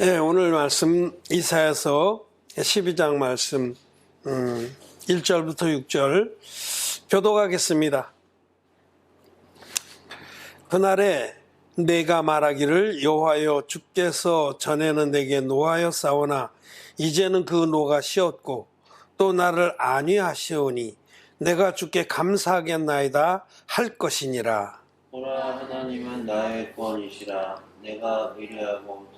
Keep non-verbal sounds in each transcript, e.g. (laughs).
예, 오늘 말씀 이사야서 12장 말씀 음, 1절부터 6절 교독하겠습니다. 그날에 내가 말하기를 여호와여 주께서 전에는 내게 노하여 싸우나 이제는 그 노가 쉬었고 또 나를 안위하시오니 내가 주께 감사하겠나이다 할 것이니라. 보라 하나님은 나의 구원이시라 내가 의뢰하고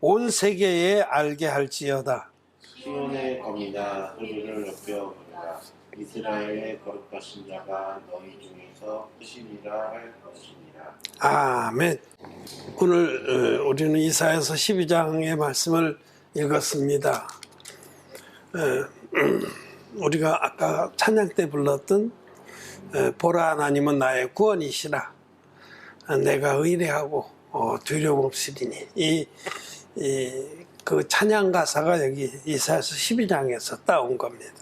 온 세계에 알게 할지어다. 시온의 검이나 소리를 높여 부르라 이스라엘의 거룩하신 자가 너희 중에서 크시니라 할 것이니라 아멘. 오늘 어, 우리는 이사야서 12장의 말씀을 읽었습니다. 어, 음, 우리가 아까 찬양 때 불렀던 어, 보라 하나님은 나의 구원이시라. 어, 내가 의뢰하고 어, 두려움 없으리니 이, 이, 그 찬양 가사가 여기 이사야서 12장에서 따온 겁니다.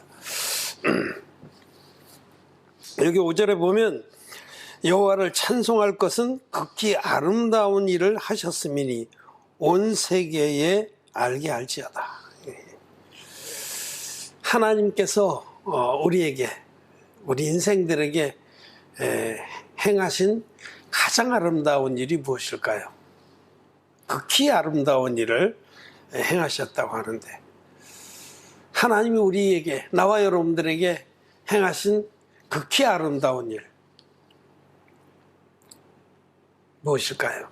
(clears throat) 여기 5절에 보면 여호와를 찬송할 것은 극히 아름다운 일을 하셨음이니 온 세계에 알게 할지어다. 하나님께서 어, 우리에게 우리 인생들에게 에, 행하신 가장 아름다운 일이 무엇일까요? 극히 아름다운 일을 행하셨다고 하는데 하나님이 우리에게 나와 여러분들에게 행하신 극히 아름다운 일 무엇일까요?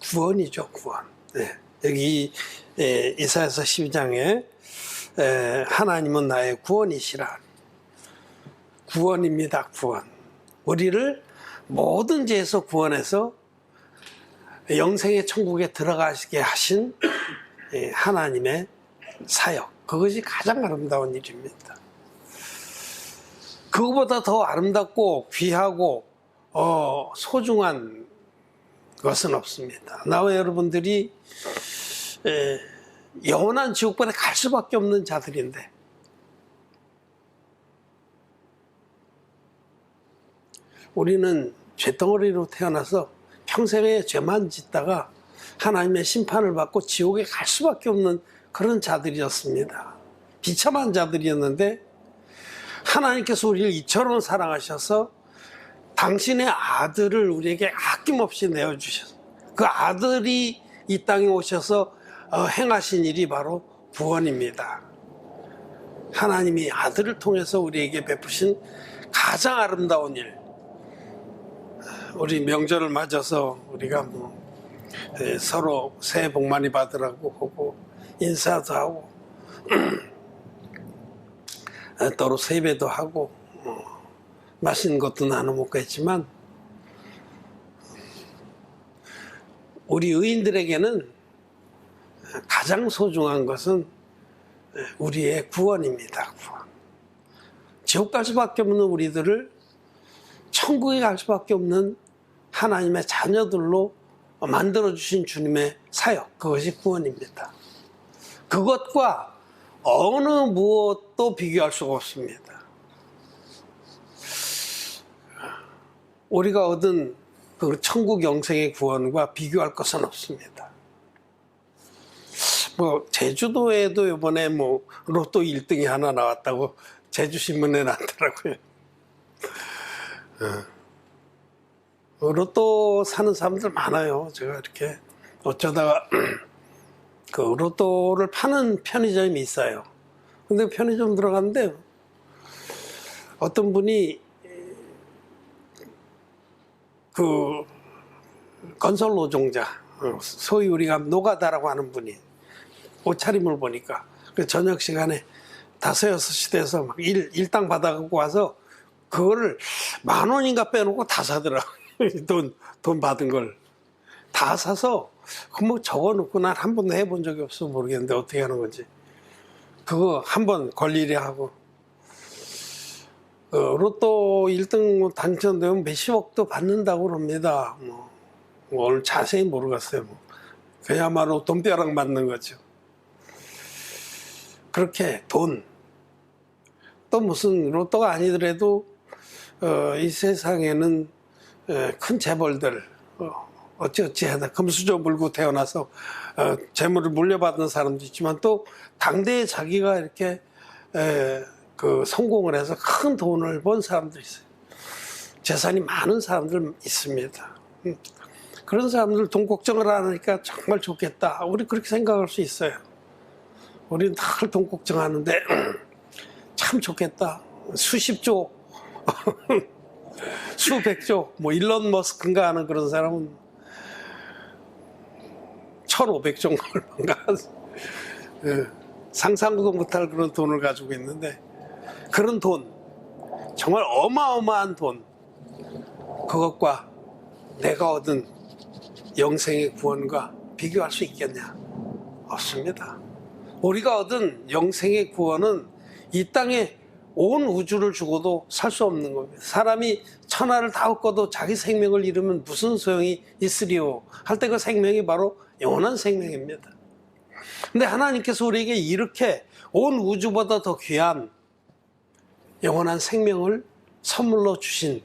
구원이죠, 구원. 네. 여기 에, 이사야서 12장에 에, 하나님은 나의 구원이시라. 구원입니다, 구원. 우리를 모든 죄에서 구원해서 영생의 천국에 들어가시게 하신 예, 하나님의 사역. 그것이 가장 아름다운 일입니다. 그거보다 더 아름답고 귀하고 어, 소중한 것은 없습니다. 나와 여러분들이 에, 영원한 지옥불에 갈 수밖에 없는 자들인데 우리는 죄덩어리로 태어나서 평생에 죄만 짓다가 하나님의 심판을 받고 지옥에 갈 수밖에 없는 그런 자들이었습니다. 비참한 자들이었는데 하나님께서 우리를 이처럼 사랑하셔서 당신의 아들을 우리에게 아낌없이 내어주셔서 그 아들이 이 땅에 오셔서 어, 행하신 일이 바로 구원입니다. 하나님이 아들을 통해서 우리에게 베푸신 가장 아름다운 일. 우리 명절을 맞아서 우리가 뭐 에, 서로 새해 복 많이 받으라고 하고 인사도 하고 (clears throat) 에, 또로 세배도 하고 어, 맛있는 것도 나눠 먹겠지만 우리 의인들에게는 가장 소중한 것은 우리의 구원입니다. 구원. 지옥 갈 수밖에 없는 우리들을 천국에 갈 수밖에 없는 하나님의 자녀들로 만들어 주신 주님의 사역 그것이 구원입니다. 그것과 어느 무엇도 비교할 수가 없습니다. 우리가 얻은 그 천국 영생의 구원과 비교할 것은 없습니다. 뭐 제주도에도 이번에 뭐 로또 1등이 하나 나왔다고 제주 신문에 (laughs) 났더라고요. 어. 로또 사는 사람들 많아요. 제가 이렇게 어쩌다가 (clears throat) 그 로또를 파는 편의점이 있어요. 근데 편의점 들어갔는데 어떤 분이 그 건설 노동자, 어, 소위 우리가 노가다라고 하는 분이 옷차림을 보니까 그 저녁 시간에 다섯 여섯 시 돼서 막 일, 일당 받아갖고 와서 그거를 만 원인가 빼놓고 다 사더라. (laughs) 돈, 돈 받은 걸. 다 사서 그 뭐 적어놓고 난 한 번도 해본 적이 없어 모르겠는데 어떻게 하는 건지. 그거 한 번 걸리려 하고. 어, 로또 1등 뭐 당첨되면 몇십억도 받는다고 그럽니다. 뭐, 뭐 오늘 자세히 모르겠어요. 뭐. 그야말로 돈벼락 맞는 거죠. 그렇게 돈, 또 무슨 로또가 아니더라도 어, 이 세상에는 에, 큰 재벌들 어, 어찌어찌 하다 금수저 물고 태어나서 어, 재물을 물려받은 사람도 있지만 또 당대에 자기가 이렇게 에, 그 성공을 해서 큰 돈을 번 사람도 있어요. 재산이 많은 사람들 있습니다. 음, 그런 사람들 돈 걱정을 안 하니까 정말 좋겠다. 우리 그렇게 생각할 수 있어요. 우리는 늘 돈 걱정하는데 참 좋겠다. 수십조, (laughs) 수백조, 뭐 일론 머스크인가 하는 그런 사람은 1,500조인가 얼마인가 예, 상상도 못할 그런 돈을 가지고 있는데 그런 돈, 정말 어마어마한 돈, 그것과 내가 얻은 영생의 구원과 비교할 수 있겠냐? 없습니다. 우리가 얻은 영생의 구원은 이 땅에 온 우주를 주고도 살 수 없는 겁니다. 사람이 천하를 다 얻고도 자기 생명을 잃으면 무슨 소용이 있으리요? 할 때 그 생명이 바로 영원한 생명입니다. 근데 하나님께서 우리에게 이렇게 온 우주보다 더 귀한 영원한 생명을 선물로 주신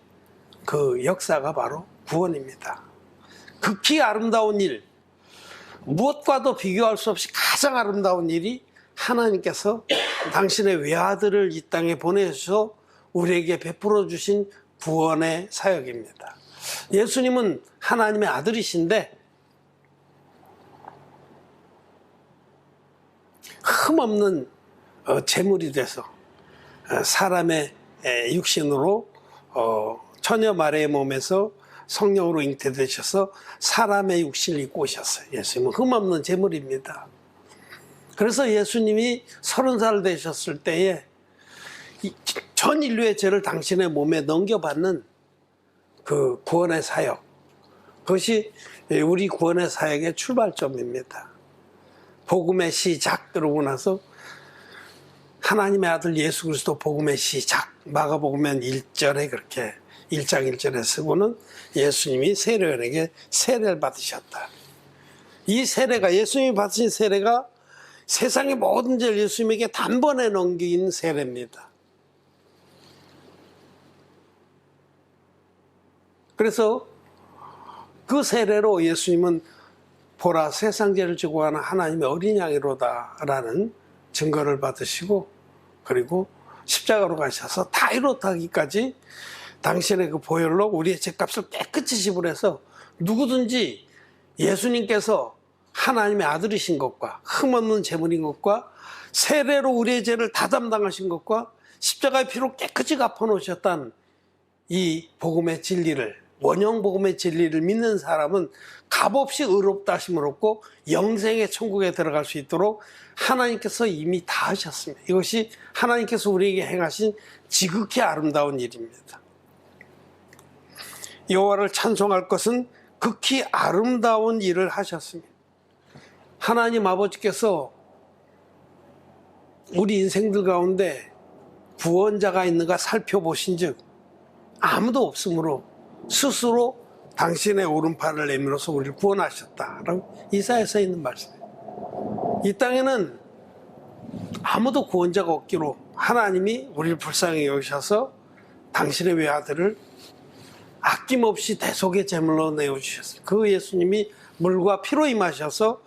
그 역사가 바로 구원입니다. 극히 아름다운 일, 무엇과도 비교할 수 없이 가장 아름다운 일이 하나님께서 당신의 외아들을 이 땅에 보내셔서 우리에게 베풀어 주신 구원의 사역입니다. 예수님은 하나님의 아들이신데 흠없는 어, 재물이 돼서 어, 사람의 에, 육신으로 어, 처녀 마리의 몸에서 성령으로 잉태되셔서 사람의 육신을 입고 오셨어요. 예수님은 흠없는 재물입니다. 그래서 예수님이 서른 살 되셨을 때에 이전 인류의 죄를 당신의 몸에 넘겨받는 그 구원의 사역. 그것이 우리 구원의 사역의 출발점입니다. 복음의 시작 그러고 나서 하나님의 아들 예수 그리스도 복음의 시작 마가복음엔 1절에 그렇게 1장 1절에 쓰고는 예수님이 세례원에게 세례를 받으셨다. 이 세례가 예수님이 받으신 세례가 세상의 모든 죄를 예수님에게 단번에 넘긴 세례입니다. 그래서 그 세례로 예수님은 보라 세상 죄를 지고 가는 하나님의 어린 양이로다라는 증거를 받으시고 그리고 십자가로 가셔서 다 이렇다기까지 당신의 그 보혈로 우리의 죄값을 깨끗이 지불해서 누구든지 예수님께서 하나님의 아들이신 것과 흠없는 제물인 것과 세례로 우리의 죄를 다 담당하신 것과 십자가의 피로 깨끗이 갚아놓으셨다는 이 복음의 진리를 원형 복음의 진리를 믿는 사람은 값없이 의롭다 하심을 얻고 영생의 천국에 들어갈 수 있도록 하나님께서 이미 다 하셨습니다. 이것이 하나님께서 우리에게 행하신 지극히 아름다운 일입니다. 여호와를 찬송할 것은 극히 아름다운 일을 하셨습니다. 하나님 아버지께서 우리 인생들 가운데 구원자가 있는가 살펴보신 즉 아무도 없으므로 스스로 당신의 오른팔을 내밀어서 우리를 구원하셨다라고 이사에서 있는 말씀이에요. 이 땅에는 아무도 구원자가 없기로 하나님이 우리를 불쌍히 여기셔서 당신의 외아들을 아낌없이 대속의 제물로 내어주셨어요. 그 예수님이 물과 피로 임하셔서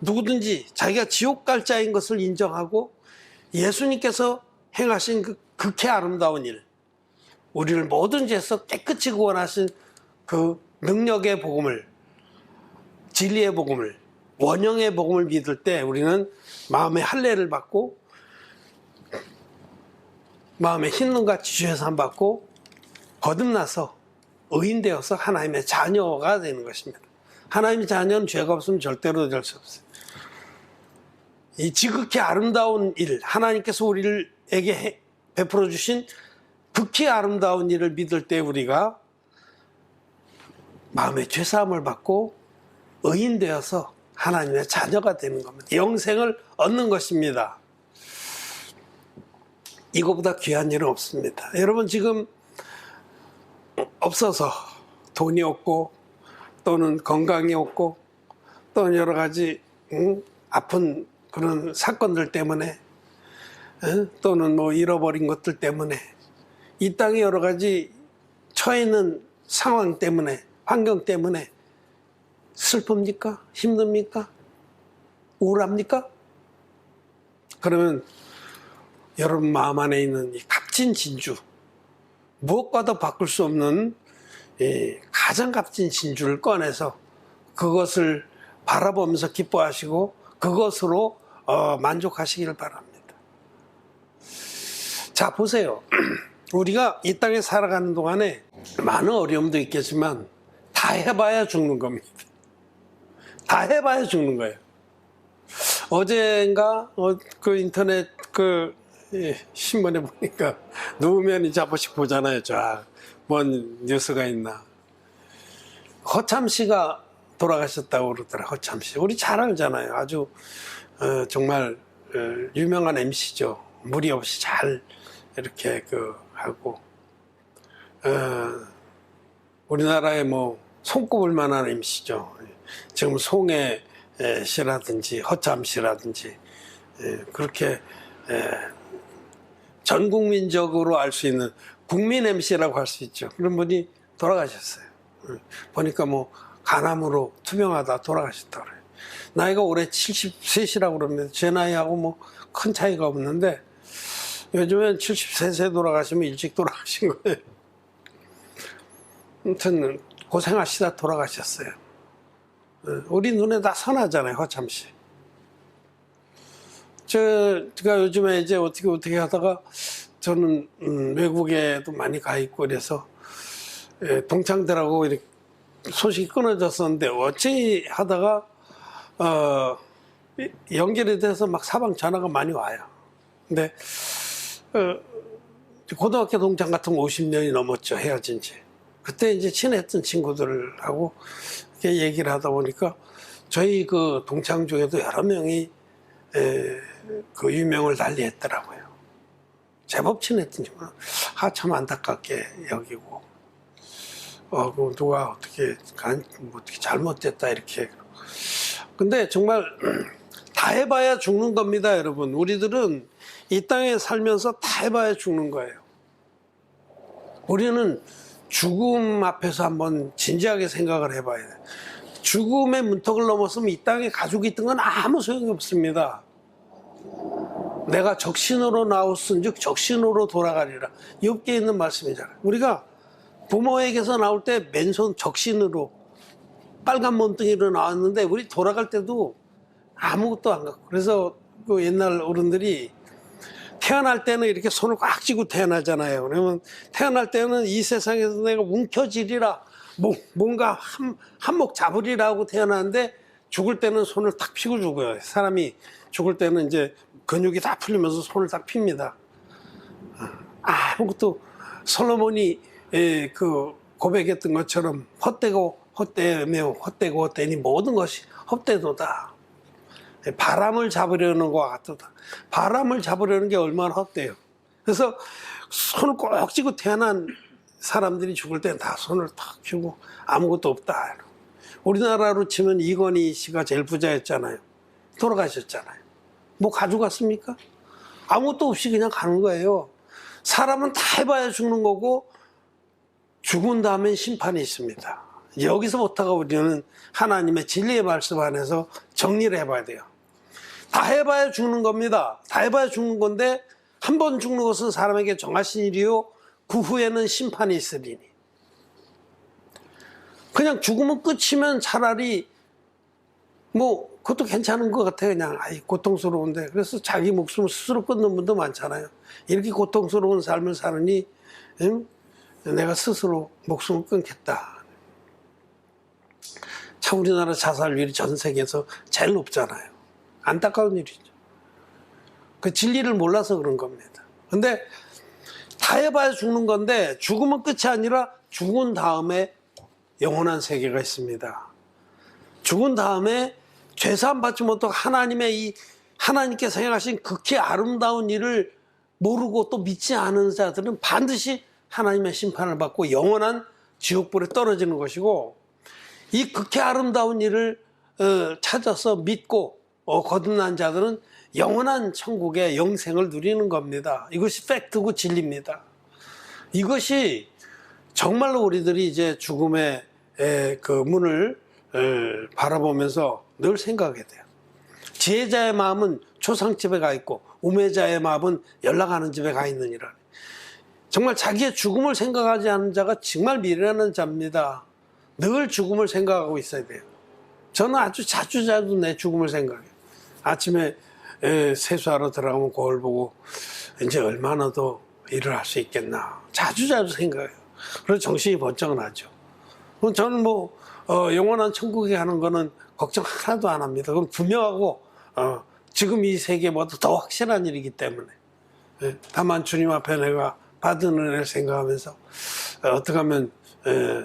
누구든지 자기가 지옥 갈 자인 것을 인정하고 예수님께서 행하신 그 극히 아름다운 일, 우리를 모든 죄에서 깨끗이 구원하신 그 능력의 복음을, 진리의 복음을, 원형의 복음을 믿을 때 우리는 마음의 할례를 받고 마음의 흰눈과 지주에서 받고 거듭나서 의인되어서 하나님의 자녀가 되는 것입니다. 하나님의 자녀는 죄가 없으면 절대로 될 수 없어요. 이 지극히 아름다운 일, 하나님께서 우리에게 베풀어 주신 극히 아름다운 일을 믿을 때 우리가 마음의 죄사함을 받고 의인 되어서 하나님의 자녀가 되는 겁니다. 영생을 얻는 것입니다. 이거보다 귀한 일은 없습니다. 여러분 지금 없어서 돈이 없고 또는 건강이 없고 또는 여러 가지 응? 아픈 그런 사건들 때문에 응? 또는 뭐 잃어버린 것들 때문에 이 땅에 여러 가지 처해 있는 상황 때문에 환경 때문에 슬픕니까? 힘듭니까? 우울합니까? 그러면 여러분 마음 안에 있는 이 값진 진주 무엇과도 바꿀 수 없는 이 가장 값진 진주를 꺼내서 그것을 바라보면서 기뻐하시고 그것으로 어, 만족하시기를 바랍니다. 자 보세요. (clears throat) 우리가 이 땅에 살아가는 동안에 많은 어려움도 있겠지만 다 해봐야 죽는 겁니다. 다 해봐야 죽는 거예요. 어젠가 어, 그 인터넷 그 예, 신문에 보니까 누우면 이제 한 번씩 보잖아요. 쫙 뭔 뉴스가 있나. 허참 씨가 돌아가셨다고 그러더라. 허참 씨. 우리 잘 알잖아요. 아주 어, 정말 어, 유명한 MC죠. 무리 없이 잘 이렇게 그 하고 어, 우리나라에 뭐 손꼽을 만한 MC죠. 지금 에, 씨라든지 허참 씨라든지 에, 그렇게 에, 전 국민적으로 알 수 있는 국민 MC라고 할 수 있죠. 그런 분이 돌아가셨어요. 응. 보니까 뭐 간암으로 투명하다 돌아가셨다 그래요. 나이가 올해 73이라고 그러면 제 나이하고 뭐 큰 차이가 없는데 요즘엔 73세 돌아가시면 일찍 돌아가신 거예요. 아무튼 고생하시다 돌아가셨어요. 어, 우리 눈에 다 선하잖아요, 허참 씨. 저, 제가 요즘에 이제 어떻게 어떻게 하다가 저는 음, 외국에도 많이 가 있고 그래서 예, 동창들하고 이렇게 소식이 끊어졌었는데 어찌 하다가 어, 이- 연결이 돼서 막 사방 전화가 많이 와요. 근데 어, 고등학교 동창 같은 거 50년이 넘었죠 헤어진 지. 그때 이제 친했던 친구들하고 이렇게 얘기를 하다 보니까 저희 그 동창 중에도 여러 명이 에, 그 유명을 달리했더라고요. 제법 친했던 친구. 아참 안타깝게 여기고. 어, 그 누가 어떻게 간, 뭐 어떻게 잘못됐다 이렇게. 근데 정말 (clears throat) 다 해봐야 죽는 겁니다, 여러분. 우리들은 이 땅에 살면서 다 해봐야 죽는 거예요. 우리는 죽음 앞에서 한번 진지하게 생각을 해봐야 돼요. 죽음의 문턱을 넘었으면 이 땅에 가족이 있던 건 아무 소용이 없습니다. 내가 적신으로 나왔은즉 적신으로 돌아가리라. 욥기에 있는 말씀이잖아요. 우리가 부모에게서 나올 때 맨손 적신으로 빨간 몸뚱이로 나왔는데 우리 돌아갈 때도 아무것도 안 갖고 그래서 그 옛날 어른들이 태어날 때는 이렇게 손을 꽉 쥐고 태어나잖아요. 그러면 태어날 때는 이 세상에서 내가 움켜쥐리라 뭐- 뭔가 한, 한몫 잡으리라고 태어났는데 죽을 때는 손을 탁 피고 죽어요. 사람이 죽을 때는 이제 근육이 다 풀리면서 손을 딱 핍니다. 아무것도 솔로몬이 예, 그 고백했던 것처럼 헛되고 헛되며 헛되고 헛되니 모든 것이 헛되도다. 예, 바람을 잡으려는 것 같도다. 바람을 잡으려는 게 얼마나 헛돼요. 그래서 손을 꼭 쥐고 태어난 사람들이 죽을 때는 다 손을 탁 쥐고 아무것도 없다. 우리나라로 치면 이건희 씨가 제일 부자였잖아요. 돌아가셨잖아요. 뭐 가져갔습니까? 아무것도 없이 그냥 가는 거예요. 사람은 다 해봐야 죽는 거고 죽은 다음엔 심판이 있습니다. 여기서부터가 우리는 하나님의 진리의 말씀 안에서 정리를 해봐야 돼요. 다 해봐야 죽는 겁니다. 다 해봐야 죽는 건데 한 번 죽는 것은 사람에게 정하신 일이요. 그 후에는 심판이 있으리니. 그냥 죽으면 끝이면 차라리 뭐 그것도 괜찮은 것 같아요. 그냥 아이 고통스러운데 그래서 자기 목숨을 스스로 끊는 분도 많잖아요. 이렇게 고통스러운 삶을 사느니 응? 내가 스스로 목숨을 끊겠다. 참 우리나라 자살률이 전 세계에서 제일 높잖아요. 안타까운 일이죠. 그 진리를 몰라서 그런 겁니다. 근데 다 해봐야 죽는 건데 죽으면 끝이 아니라 죽은 다음에 영원한 세계가 있습니다. 죽은 다음에 죄사함 받지 못하고 하나님의 이 하나님께서 행하신 극히 아름다운 일을 모르고 또 믿지 않은 자들은 반드시 하나님의 심판을 받고 영원한 지옥불에 떨어지는 것이고 이 극히 아름다운 일을 어, 찾아서 믿고 어, 거듭난 자들은 영원한 천국의 영생을 누리는 겁니다. 이것이 팩트고 진리입니다. 이것이 정말로 우리들이 이제 죽음의 에, 그 문을 에, 바라보면서 늘 생각해야 돼요. 지혜자의 마음은 초상집에 가 있고 우매자의 마음은 연락하는 집에 가 있느니라. 정말 자기의 죽음을 생각하지 않는 자가 정말 미련한 자입니다. 늘 죽음을 생각하고 있어야 돼요. 저는 아주 자주 자주 내 죽음을 생각해요. 아침에 에, 세수하러 들어가면 거울 보고 이제 얼마나 더 일을 할 수 있겠나. 자주 자주 생각해요. 그래서 정신이 번쩍 나죠. 저는 뭐 어, 영원한 천국에 가는 거는 걱정 하나도 안 합니다. 그건 분명하고 어, 지금 이 세계보다 더 확실한 일이기 때문에 예, 다만 주님 앞에 내가 받은 은혜를 생각하면서 어, 어떻게 하면 에,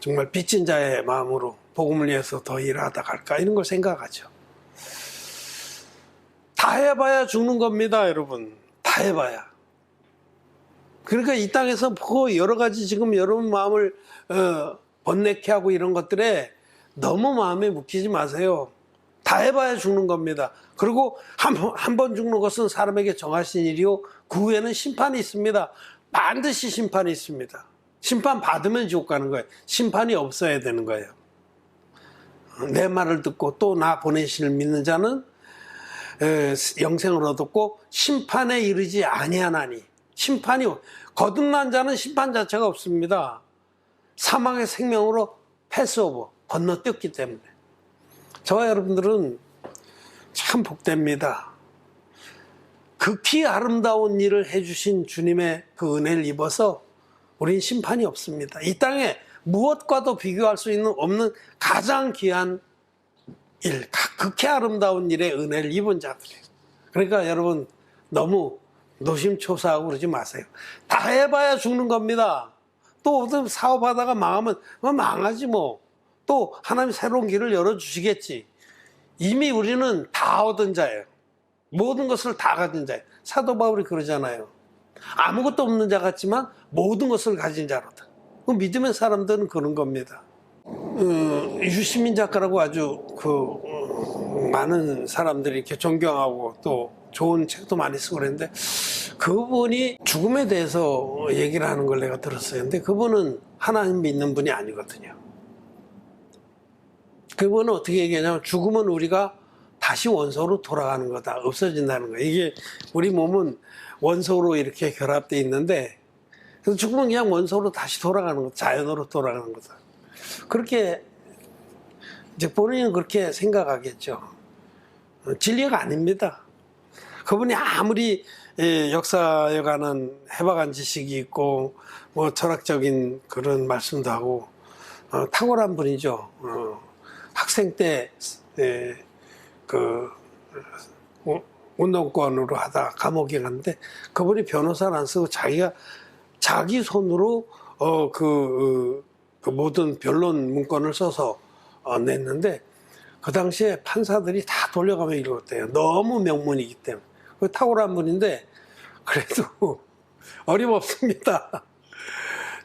정말 빚진 자의 마음으로 복음을 위해서 더 일하다 갈까 이런 걸 생각하죠. 다 해봐야 죽는 겁니다, 여러분. 다 해봐야. 그러니까 이 땅에서 뭐 여러 가지 지금 여러분 마음을 어, 번뇌케 하고 이런 것들에 너무 마음에 묵히지 마세요. 다 해봐야 죽는 겁니다. 그리고 한번 죽는 것은 사람에게 정하신 일이요. 그 후에는 심판이 있습니다. 반드시 심판이 있습니다. 심판 받으면 지옥 가는 거예요. 심판이 없어야 되는 거예요. 내 말을 듣고 또 나 보내신을 믿는 자는 에, 영생을 얻었고 심판에 이르지 아니하나니 심판이 거듭난 자는 심판 자체가 없습니다. 사망의 생명으로 패스오버 건너뛰었기 때문에 저와 여러분들은 참 복됩니다. 극히 아름다운 일을 해주신 주님의 그 은혜를 입어서 우린 심판이 없습니다. 이 땅에 무엇과도 비교할 수 있는 없는 가장 귀한 일, 극히 아름다운 일의 은혜를 입은 자들이에요. 그러니까 여러분 너무 노심초사하고 그러지 마세요. 다 해봐야 죽는 겁니다. 또 어떤 사업하다가 망하면 뭐 망하지 뭐. 또 하나님 새로운 길을 열어주시겠지. 이미 우리는 다 얻은 자예요. 모든 것을 다 가진 자예요. 사도 바울이 그러잖아요. 아무것도 없는 자 같지만 모든 것을 가진 자로다. 그 믿음의 사람들은 그런 겁니다. 어, 유시민 작가라고 아주 그 어, 많은 사람들이 이렇게 존경하고 또 좋은 책도 많이 쓰고 그랬는데 그분이 죽음에 대해서 얘기를 하는 걸 내가 들었어요. 근데 그분은 하나님 믿는 분이 아니거든요. 그분은 어떻게 얘기하냐면 죽음은 우리가 다시 원소로 돌아가는 거다. 없어진다는 거예요. 이게 우리 몸은 원소로 이렇게 결합되어 있는데 그래서 죽으면 그냥 원소로 다시 돌아가는 거, 자연으로 돌아가는 거다. 그렇게 이제 본인은 그렇게 생각하겠죠. 어, 진리가 아닙니다. 그분이 아무리 예, 역사에 관한 해박한 지식이 있고 뭐 철학적인 그런 말씀도 하고 어, 탁월한 분이죠. 어, 학생 때 예, 그 어, 운동권으로 하다 감옥에 갔는데 그분이 변호사를 안 쓰고 자기가 자기 손으로 어, 그, 그 모든 변론 문건을 써서 어, 냈는데 그 당시에 판사들이 다 돌려가며 읽었대요. 너무 명문이기 때문에. 그 탁월한 분인데 그래도 (laughs) 어림없습니다.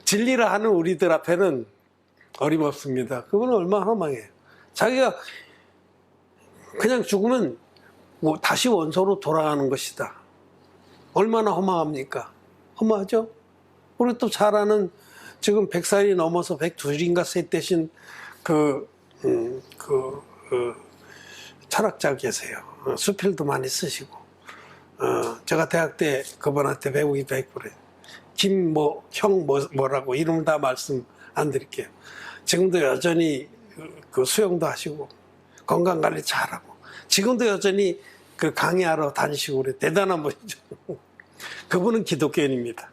진리를 하는 우리들 앞에는 어림없습니다. 그분은 얼마나 허망해요. 자기가 그냥 죽으면 뭐 다시 원소로 돌아가는 것이다. 얼마나 허망합니까? 허무하죠? 우리 또 잘 아는 지금 100살이 넘어서 102인가 셋 되신 그, 음, 그, 그 철학자 계세요. 어, 수필도 많이 쓰시고. 어, 제가 대학 때 그분한테 했고 그래요. 김, 뭐, 형, 뭐, 뭐라고 이름 다 말씀 안 드릴게요. 지금도 여전히 그- 그 수영도 하시고, 건강 관리 잘하고, 지금도 여전히 그 강의하러 다니시고 그래. 대단한 분이죠. (laughs) 그분은 기독교인입니다.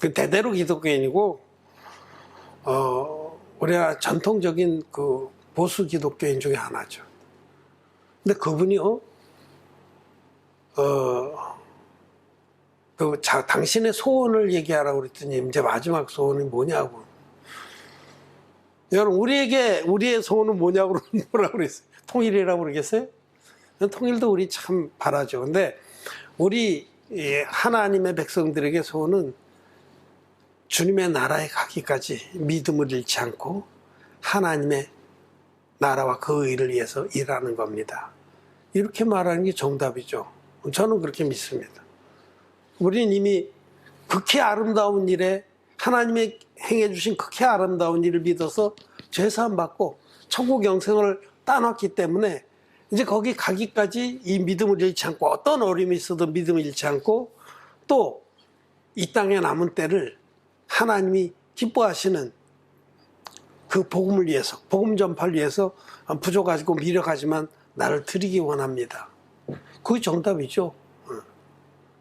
그 대대로 기독교인이고, 어, 우리나라 전통적인 그 보수 기독교인 중에 하나죠. 근데 그분이요, 어, 그, 자, 당신의 소원을 얘기하라고 그랬더니 이제 마지막 소원이 뭐냐고. 여러분 우리에게 우리의 소원은 뭐냐고 (laughs) 뭐라고 그랬어요? 통일이라고 그러겠어요? 통일도 우리 참 바라죠. 근데 우리 이 하나님의 백성들에게 소원은 주님의 나라에 가기까지 믿음을 잃지 않고 하나님의 나라와 그 의를 위해서 일하는 겁니다. 이렇게 말하는 게 정답이죠. 저는 그렇게 믿습니다. 우리는 이미 극히 아름다운 일에 하나님의 행해 주신 극히 아름다운 일을 믿어서 죄사함 받고 천국 영생을 따놨기 때문에 이제 거기 가기까지 이 믿음을 잃지 않고 어떤 어려움이 있어도 믿음을 잃지 않고 또 이 땅에 남은 때를 하나님이 기뻐하시는 그 복음을 위해서 복음 전파를 위해서 부족하고 미력하지만 나를 드리기 원합니다. 그게 정답이죠. 어.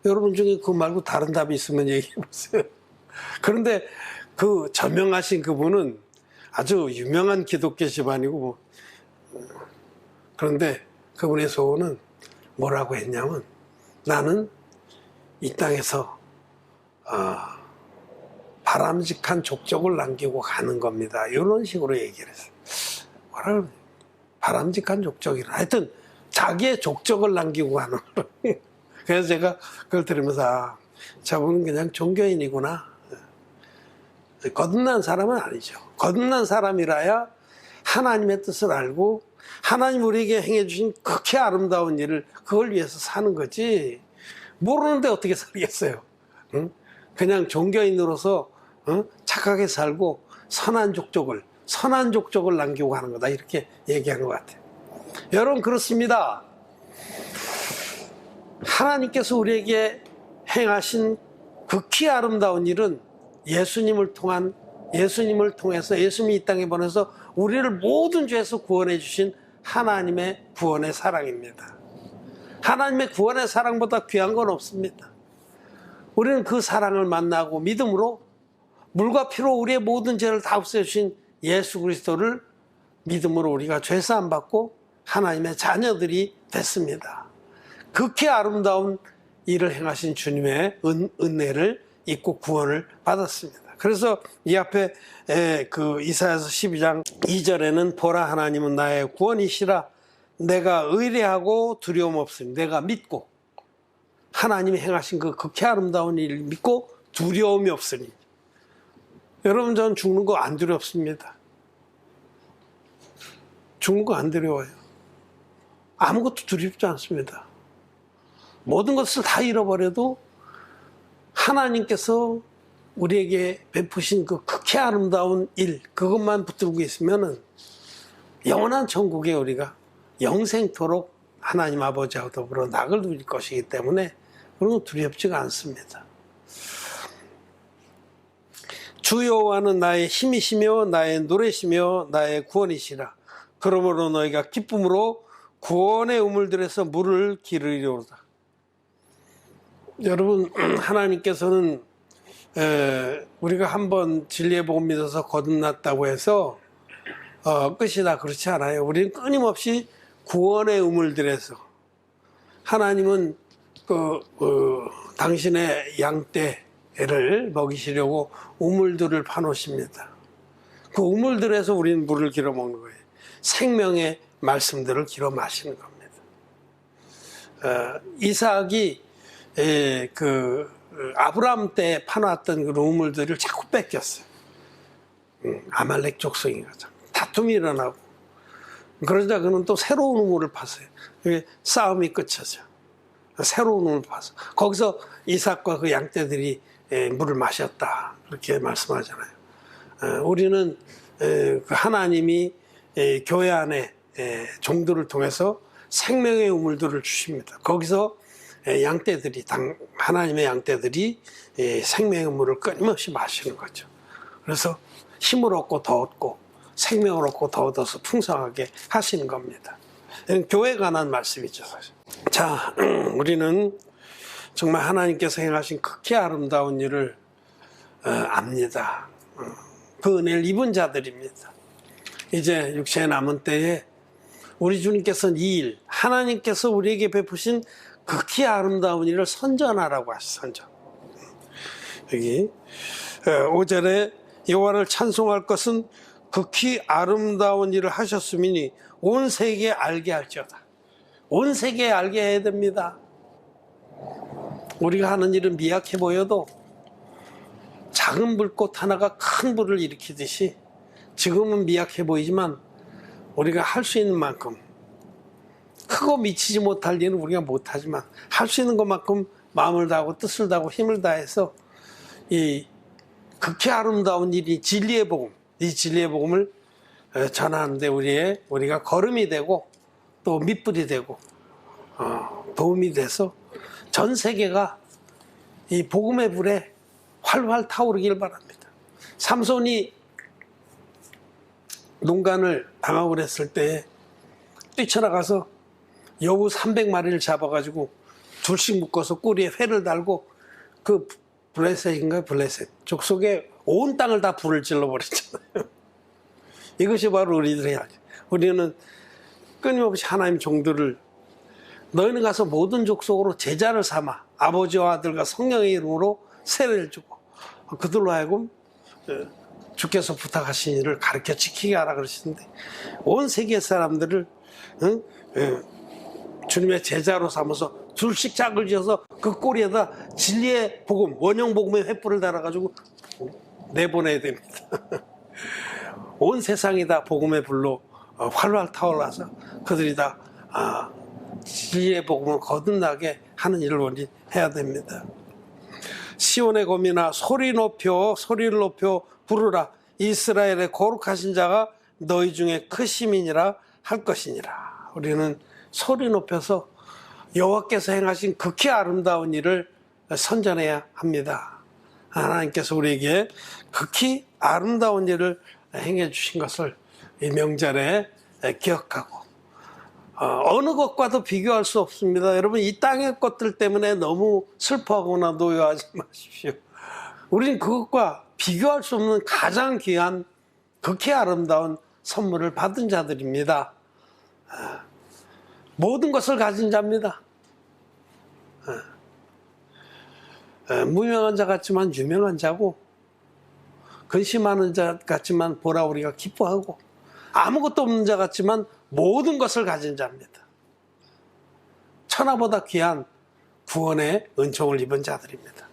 여러분 중에 그 말고 다른 답이 있으면 얘기해 보세요. (laughs) 그런데 그 저명하신 그분은 아주 유명한 기독교 집안이고 뭐 그런데 그분의 소원은 뭐라고 했냐면 나는 이 땅에서 어, 바람직한 족적을 남기고 가는 겁니다. 이런 식으로 얘기를 했어요. 뭐라 그러냐. 바람직한 족적이라. 하여튼 자기의 족적을 남기고 가는 거. (laughs) 그래서 제가 그걸 들으면서 아, 저분은 그냥 종교인이구나. 거듭난 사람은 아니죠. 거듭난 사람이라야 하나님의 뜻을 알고 하나님 우리에게 행해 주신 극히 아름다운 일을 그걸 위해서 사는 거지. 모르는데 어떻게 살겠어요? 응? 그냥 종교인으로서 어? 착하게 살고 선한 족적을 선한 족적을 남기고 가는 거다 이렇게 얘기한 것 같아요. 여러분 그렇습니다. 하나님께서 우리에게 행하신 극히 아름다운 일은 예수님을 통한 예수님을 통해서 예수님이 이 땅에 보내서 우리를 모든 죄에서 구원해 주신 하나님의 구원의 사랑입니다. 하나님의 구원의 사랑보다 귀한 건 없습니다. 우리는 그 사랑을 만나고 믿음으로 물과 피로 우리의 모든 죄를 다 없애 주신 예수 그리스도를 믿음으로 우리가 죄 사함 받고 하나님의 자녀들이 됐습니다. 극히 아름다운 일을 행하신 주님의 은, 은혜를 입고 구원을 받았습니다. 그래서 이 앞에 에, 그 이사야서 12장 2절에는 보라 하나님은 나의 구원이시라 내가 의뢰하고 두려움 없으니 내가 믿고 하나님이 행하신 그 극히 아름다운 일을 믿고 두려움이 없으니 여러분 전 죽는 거 안 두렵습니다. 죽는 거 안 두려워요. 아무것도 두렵지 않습니다. 모든 것을 다 잃어버려도 하나님께서 우리에게 베푸신 그 극히 아름다운 일, 그것만 붙들고 있으면은 영원한 천국에 우리가 영생토록 하나님 아버지하고 더불어 낙을 누릴 것이기 때문에 그런 건 두렵지가 않습니다. 주 여호와는 나의 힘이시며 나의 노래시며 나의 구원이시라. 그러므로 너희가 기쁨으로 구원의 우물들에서 물을 기르리로다. 여러분 (clears throat) 하나님께서는 에, 우리가 한번 진리의 복음 믿어서 거듭났다고 해서 어, 끝이다 그렇지 않아요. 우리는 끊임없이 구원의 우물들에서 하나님은 그, 그 당신의 양떼를 먹이시려고 우물들을 파놓으십니다. 그 우물들에서 우리는 물을 길어 먹는 거예요. 생명의 말씀들을 길어 마시는 겁니다. 어, 이삭이 에, 그 아브라함 때 파놨던 그 우물들을 자꾸 뺏겼어요. 음, 아말렉 족속인 거죠. 다툼이 일어나고 그러자 그는 또 새로운 우물을. 그게 싸움이 끝이죠. 새로운 우물을 파서 거기서 이삭과 그 양떼들이 에, 물을 마셨다 그렇게 말씀하잖아요. 에, 우리는 에, 그 하나님이 에, 교회 안에 에, 종들을 통해서 생명의 우물들을 주십니다. 거기서 에, 양떼들이 당, 하나님의 양떼들이 에, 생명의 우물을 끊임없이 마시는 거죠. 그래서 힘을 얻고 더 얻고 생명을 얻고 더 얻어서 풍성하게 하시는 겁니다. 이건 교회에 관한 말씀이죠. 사실. 자, (clears throat) 우리는 정말 하나님께서 행하신 극히 아름다운 일을 어, 압니다. 어, 그 은혜를 입은 자들입니다. 이제 육체에 남은 때에 우리 주님께서는 이 일, 하나님께서 우리에게 베푸신 극히 아름다운 일을 선전하라고 하시 선전. 여기 5절에 여호와를 찬송할 것은 극히 아름다운 일을 하셨으니 온 세계에 알게 할지어다. 온 세계에 알게 해야 됩니다. 우리가 하는 일은 미약해 보여도 작은 불꽃 하나가 큰 불을 일으키듯이 지금은 미약해 보이지만 우리가 할 수 있는 만큼 크고 미치지 못할 일은 우리가 못하지만 할 수 있는 것만큼 마음을 다하고 뜻을 다하고 힘을 다해서 이 극히 아름다운 일이 진리의 복음, 이 진리의 복음을 어, 전하는데 우리의 우리가 걸음이 되고 또 밑불이 되고 어, 도움이 돼서 전 세계가 이 복음의 불에 활활 타오르길 바랍니다. 삼손이 농간을 당하고 그랬을 때 뛰쳐나가서 여우 300마리를 잡아가지고 둘씩 묶어서 꼬리에 회를 달고 그 블레셋인가 블레셋 족속에 온 땅을 다 불을 질러버렸잖아요. (laughs) 이것이 바로 우리들의 약. 우리는 끊임없이 하나님 종들을 너희는 가서 모든 족속으로 제자를 삼아 아버지와 아들과 성령의 이름으로 세례를 주고 그들로 하여금 어, 주께서 부탁하신 일을 가르쳐 지키게 하라 그러시는데 온 세계 사람들을 응? 어, 주님의 제자로 삼아서 둘씩 짝을 지어서 그 꼬리에다 진리의 복음, 원형 복음의 횃불을 달아가지고 내보내야 됩니다. (laughs) 온 세상이 다 복음의 불로 어, 활활 타올라서 그들이 다 아, 진리의 복음을 거듭나게 하는 일을 원리 해야 됩니다. 시온의 검이나 소리 높여 소리를 높여 부르라 이스라엘의 거룩하신 자가 너희 중에 크시민이라 할 것이니라. 우리는 소리 높여서 여호와께서 행하신 극히 아름다운 일을 선전해야 합니다. 하나님께서 우리에게 극히 아름다운 일을 행해 주신 것을 이 명절에 기억하고 어, 어느 것과도 비교할 수 없습니다. 여러분 이 땅의 것들 때문에 너무 슬퍼하거나 노여하지 (laughs) 마십시오. 우리는 그것과 비교할 수 없는 가장 귀한 극히 아름다운 선물을 받은 자들입니다. 아, 모든 것을 가진 자입니다. 아, 아, 무명한 자 같지만 유명한 자고 근심하는 자 같지만 보라 우리가 기뻐하고 아무것도 없는 자 같지만 모든 것을 가진 자입니다. 천하보다 귀한 구원의 은총을 입은 자들입니다.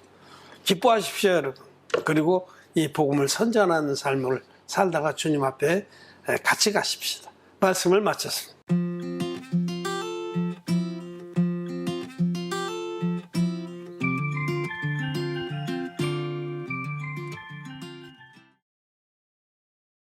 기뻐하십시오, 여러분. 그리고 이 복음을 선전하는 삶을 살다가 주님 앞에 같이 가십시다. 말씀을 마쳤습니다.